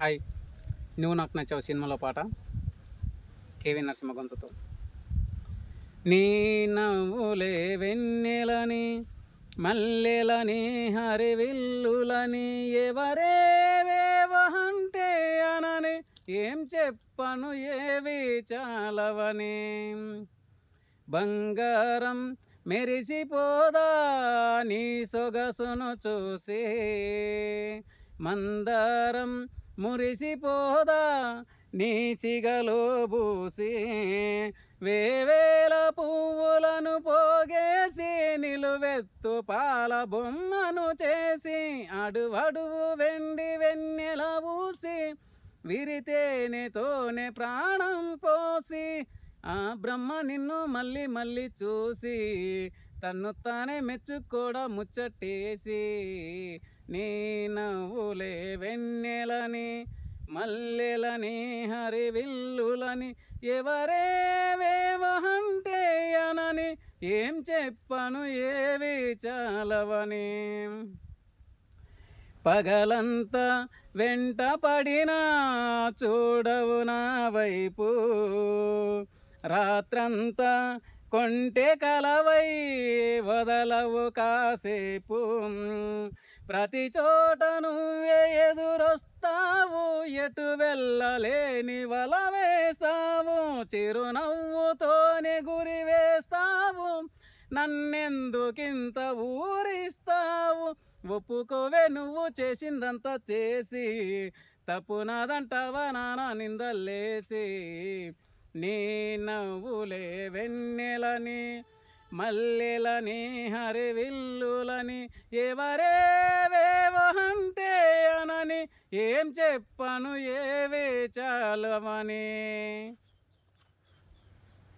Hi. నువ్వు నాకు నచ్చావు సినిమాలో పాట. కేవీ నరసింహ గొంతుతో నీ నవ్వులే వెన్నెలని మల్లెలని హరివిల్లులని ఎవరేవేవంటే అనని ఏం చెప్పను ఏవి చాలవని. బంగారం మెరిసిపోదా నీ సొగసును చూసి మందారం మురిసిపోదా నీ సిగలో పూసి వేవేల పువ్వులను పోగేసి నిలువెత్తు పాల బొమ్మను చేసి అడువడువు వెండి వెన్నెల ఊసి విరితేనెతోనే ప్రాణం పోసి ఆ బ్రహ్మ నిన్ను మళ్ళీ మళ్ళీ చూసి తన్ను తానే మెచ్చుకోడా ముచ్చటేసి నీ నవ్వులే వెన్నెలని మల్లెలని హరివిల్లులని ఎవరేవేవంటే అనని ఏం చెప్పను ఏవి చాలవని. పగలంతా వెంట పడినా చూడవు నా వైపు రాత్రంతా కొంటే కలవై వదలవు కాసేపు. ప్రతి చోట నువ్వే ఎదురొస్తావు ఎటు వెళ్ళలేని వల వేస్తావు. చిరునవ్వుతోనే గురి వేస్తావు నన్నెందుకింత ఊరిస్తావు. ఒప్పుకోవే నువ్వు చేసిందంతా చేసి తప్పు నాదంటావా నిందలేసి. నీ నవ్వులే వెన్నెలని మల్లెలని హరివిల్లులని ఎవరేవేవంటే అనని ఏం చెప్పను ఏవే చాలమని